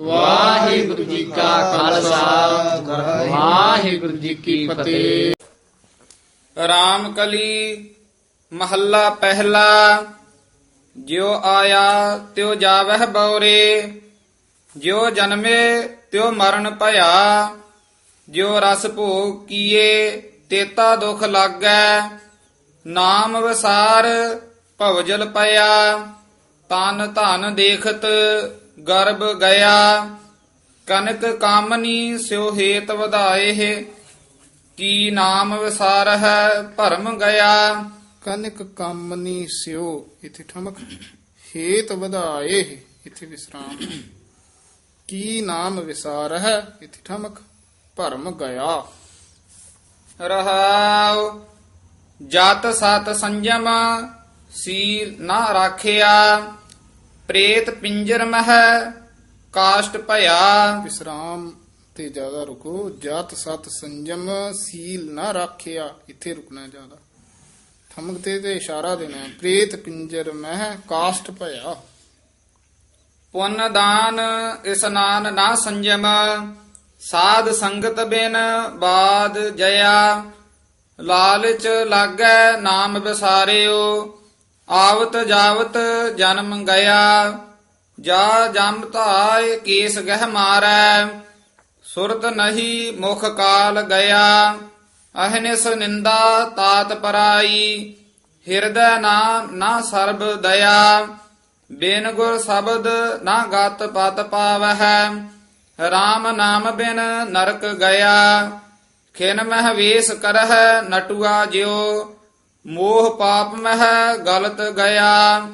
ਵਾਹਿਗੁਰੂ ਜੀ ਕਾ ਖਾਲਸਾ। ਵਾਹਿਗੁਰੂ ਜੀ ਕੀ ਫਤਿਹ। ਰਾਮ ਕਲੀ ਮਹੱਲਾ ਪਹਿਲਾ। ਜਿਉ ਆਇਆ ਤਿਉ ਜਾਵਹਿ ਬਉਰੇ ਜਿਉ ਜਨਮੇ ਤਿਉ ਮਰਨ ਭਇਆ। ਜਿਉ ਰਸ ਭੋਗ ਕੀਏ ਤੇਤਾ ਦੁਖ ਲਾਗੈ। ਨਾਮ ਵਸਾਰ ਭਵਜਲ ਪਿਆ। ਤਨ ਧਨ ਦੇਖਤ ਗਰਭ ਗਿਆ ਕਨਕ ਕਾਮਨੀ ਸਿਉ ਹੇਤ ਵਧਾਏ ਕੀ ਨਾਮ ਵਿਸਾਰ ਹੈ ਭਰਮ ਗਿਆ। ਕਨਿਕ ਕਾਮਨੀ ਸਿਓ ਇਥੇ ਠਮਕ ਹੇਤ ਵਧਾਏ ਇਥੇ ਵਿਸਰਾਮ। ਕੀ ਨਾਮ ਵਿਸਾਰ ਹੈ ਇਥੇ ਠਮਕ ਭਰਮ ਗਿਆ। ਰਹਾਉ ਜਤ ਸਤ ਸੰਜਮ ਸੀਲ ਨਾ ਰਾਖਿਆ। ਪ੍ਰੇਤ ਪਿੰਜਰ ਮਹਿ ਕਾਸ਼ਟ ਭਇਆ। ਵਿਸਰਾਮ ਤੇ ਜ਼ਿਆਦਾ ਰੁਕੋ। ਜਤ ਸਤ ਸੰਜਮ ਸੀਲ ਨਾ ਰਾਖਿਆ। ਇੱਥੇ ਰੁਕਣਾ ਜ਼ਿਆਦਾ। ਠਮਕ ਤੇ ਤੇ ਇਸ਼ਾਰਾ ਦੇਣਾ। ਪ੍ਰੇਤ ਪਿੰਜਰ ਮਹਿ ਕਾਸ਼ਟ ਭਇਆ। ਪੁੰਨ ਦਾਨ ਇਸਨਾਨ ਨਾ ਸੰਜਮ। ਸਾਧ ਸੰਗਤ ਬਿਨ ਬਾਦ ਜਇਆ। ਲਾਲਚ ਲਾਗੈ ਨਾਮ ਵਿਸਾਰਿਓ। ਆਵਤ ਜਾਵਤ ਜਨਮ ਗਿਆ ਜਾ ਜਮ ਧਾਇ ਕੇਸ ਗਹਿ ਮਾਰੈ, ਸੁਰਤ ਨਹੀਂ ਮੁਖ ਕਾਲ ਗਿਆ ਅਹਨਿਸ ਨਿੰਦਾ ਤਾਤ ਪਰਾਈ, ਹਿਰਦੈ ਨਾਮ ਨਾ ਸਰਬ ਦਇਆ, ਬਿਨ ਗੁਰ ਸ਼ਬਦ ਨਾ ਗਤ ਪਤ ਪਾਵਹਿ RAM ਨਾਮ ਬਿਨ ਨਰਕ ਗਿਆ, ਖਿਨ ਮਹਿ ਵੇਸ ਕਰਹਿ ਨਟੁਆ ਜਿਉ ਮੋਹ ਪਾਪ ਮਹਿ ਗਲਤ ਗਿਆ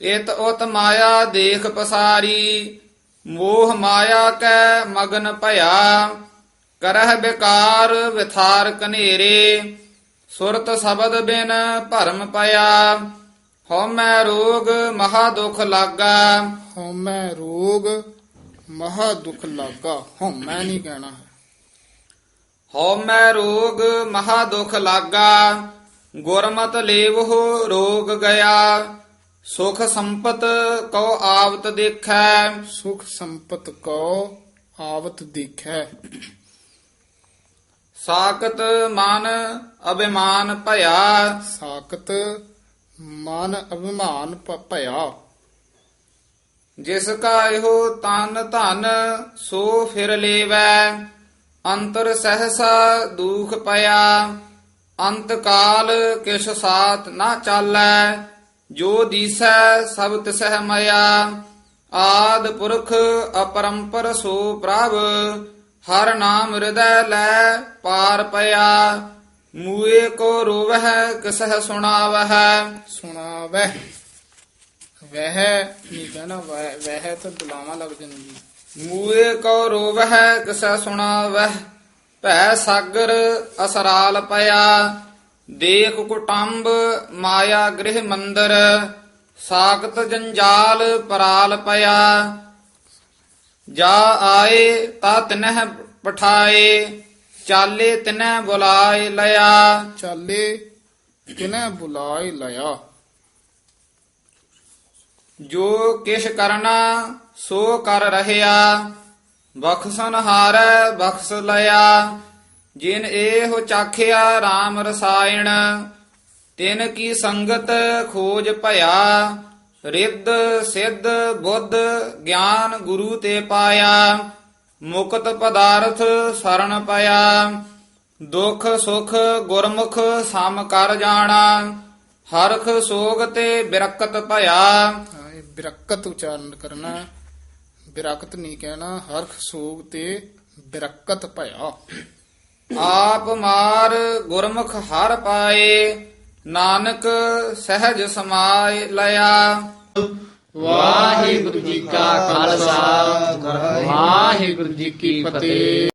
ਇਤ ਉਤ ਮਾਇਆ ਦੇਖ ਪਸਾਰੀ ਮੋਹ ਮਾਇਆ ਕੈ ਮਗਨ ਭਇਆ ਕਰਹਿ ਬਿਕਾਰ ਵਿਥਾਰ ਕਨੇਰੇ ਸੁਰਤ ਸ਼ਬਦ ਬਿਨ ਭਰਮ ਪਿਆ ਹਉਮੈ ਰੋਗ ਮਹਾ ਦੁਖ ਲਾਗਾ। ਹਉਮੈ ਰੋਗ ਮਹਾ ਦੁਖ ਲਾਗਾ ਹਉਮੈ ਨਹੀਂ ਕਹਿਣਾ। ਹੈ ਹਉਮੈ ਰੋਗ ਮਹਾ ਦੁਖ ਲਾਗਾ। ਗੁਰਮਤ ਲੇਵਹੁ ਰੋਗ ਗਿਆ ਸੁਖ ਸੰਪਤ ਕਉ ਆਵਤ ਦੇਖੈ। ਸੁਖ ਸੰਪਤ ਕੋ ਆਵਤ ਦੇਖੈ। ਸਾਕਤ ਮਨ ਅਭਿਮਾਨ ਭਇਆ। ਸਾਕਤ ਮਨ ਅਭਿਮਾਨ ਭ- ਭਇਆ। ਜਿਸ ਕਾ ਇਹੋ ਤਨ ਧਨ ਸੋ ਫਿਰ ਲੇਵੈ। ਅੰਤਰ ਸਹਸਾ ਦੁਖ ਪਿਆ। ਅੰਤ ਕਾਲ ਕਿਛ ਸਾਥ ਨਾ ਚਾਲੈ ਜੋ ਦੀਸੈ ਸਭ ਤਿਸਹਿ ਮਇਆ। ਆਦ ਪੁਰਖ ਅਪਰੰਪਰ ਸੋ ਪ੍ਰਭ ਹਰ ਨਾਮ ਹਿਰਦੈ ਲੈ ਪਾਰ ਪਿਆ। ਮੂਏ ਕੋ ਰੋਵਹਿ ਕਿਸਹਿ ਸੁਣਾਵਹਿ। ਸੁਣਾਵਹਿ। ਵਹਿ ਨਹੀਂ ਕਹਿਣਾ ਵਹਿ ਵਹਿ ਤਾਂ ਦੁਲਾਵਾਂ ਲੱਗ ਜਾਣਗੀ ਮੂਏ ਕੋ ਰੋਵਹਿ ਸੁਣਾਵਹਿ। ਭੈ ਸਾਗਰ ਅਸਰਾਲ ਪਿਆ ਦੇਖ ਕੁਟੰਬ ਮਾਇਆ ਗ੍ਰਹਿ ਮੰਦਰ ਸਾਖਤ ਜੰਜਾਲ ਪਰਾਲ ਪਿਆ। ਜਾ ਆਏ ਤਾ ਤਿਨਹਿ ਪਠਾਏ ਚਾਲੇ ਤਿਨਹਿ ਬੁਲਾਏ ਲਿਆ। ਚਾਲੇ ਕਿਨੇ ਬੁਲਾਏ ਲਿਆ। ਜੋ ਕਿਛ ਕਰਨਾ ਸੋ ਕਰ ਰਹਿਆ। ਬਖਸ਼ਣ ਹਾਰੈ, ਬਖਸ਼ ਲਿਆ ਜਿਨ ਇਹੋ ਚਾਖਿਆ RAM ਰਸਾਇਣ, ਤਿਨ ਕੀ ਸੰਗਤ ਖੋਜ ਭਇਆ। ਰਿੱਧ, ਸਿੱਧ, ਬੁੱਧ, ਗਿਆਨ ਗੁਰੂ ਤੇ ਪਾਇਆ। ਮੁਕਤ ਪਦਾਰਥ ਸਰਣ ਪਾਇਆ ਦੁਖ, ਸੁਖ, ਗੁਰਮੁਖ ਸਮ ਕਰ ਜਾਣਾ। ਹਰਖ ਸੋਗ ਤੇ ਬਿਰਕਤ ਭਇਆ। ਬਿਰਕਤ ਉਚਾਰਨ ਕਰਨਾ। ਬਿਰਕਤ ਨਹੀਂ ਕਹਿਣਾ ਹਰਖ ਸੋਗ ਤੇ ਬਿਰਕਤ ਭਇਆ। ਆਪ ਮਾਰ ਗੁਰਮੁਖ ਹਰ ਪਾਏ, ਨਾਨਕ ਸਹਿਜ ਸਮਾਏ ਲਿਆ ਵਾਹਿਗੁਰੂ ਜੀ ਕਾ ਖਾਲਸਾ, ਵਾਹਿਗੁਰੂ ਜੀ ਕੀ ਫਤਿਹ।